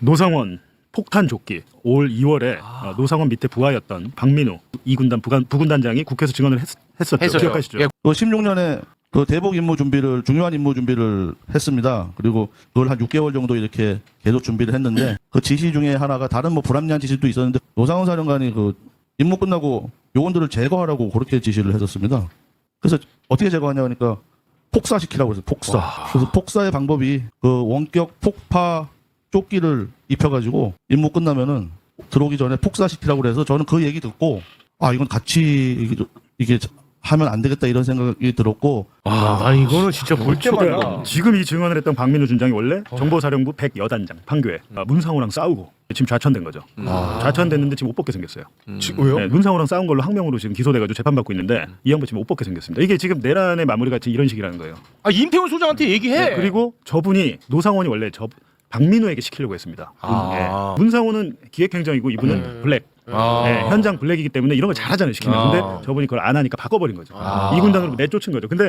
노상원 폭탄 조끼 올 2월에 아. 노상원 밑에 부하였던 박민우 이군단 부관, 부군단장이 국회에서 증언을 했, 었죠 했었죠. 기억하시죠? 예. 그 16년에 그 대북 임무 준비를 중요한 임무 준비를 했습니다. 그리고 그걸 한 6개월 정도 이렇게 계속 준비를 했는데 그 지시 중에 하나가 다른 뭐 불합리한 지시도 있었는데 노상원 사령관이 그 임무 끝나고 요원들을 제거하라고 그렇게 지시를 했었습니다. 그래서 어떻게 제거하냐 하니까 폭사시키라고 했어요. 폭사. 그래서 폭사의 방법이 그 원격 폭파 조끼를 입혀가지고 임무 끝나면은 들어오기 전에 폭사시키라고 그래서 저는 그 얘기 듣고 아 이건 같이 이게, 이게 하면 안 되겠다 이런 생각이 들었고 아, 나 이거는 진짜 볼 때마다 지금 이 증언을 했던 박민우 준장이 원래 정보사령부 100여단장 판교에 아, 문상호랑 싸우고 지금 좌천된 거죠. 좌천됐는데 지금 못 벗게 생겼어요. 지- 왜요? 네, 문상호랑 싸운 걸로 항명으로 지금 기소돼가지고 재판받고 있는데 이 양반 지금 못 벗게 생겼습니다. 이게 지금 내란의 마무리가 지금 이런 식이라는 거예요. 아, 임태훈 소장한테 얘기해. 네, 그리고 저분이 노상원이 원래 저 박민우에게 시키려고 했습니다. 아. 네. 문상호는 기획행정이고 이분은 블랙. 아. 네, 현장 블랙이기 때문에 이런 걸 잘하잖아요 시키면. 아. 근데 저분이 그걸 안 하니까 바꿔버린 거죠. 아. 이 군단으로 내쫓은 거죠. 근데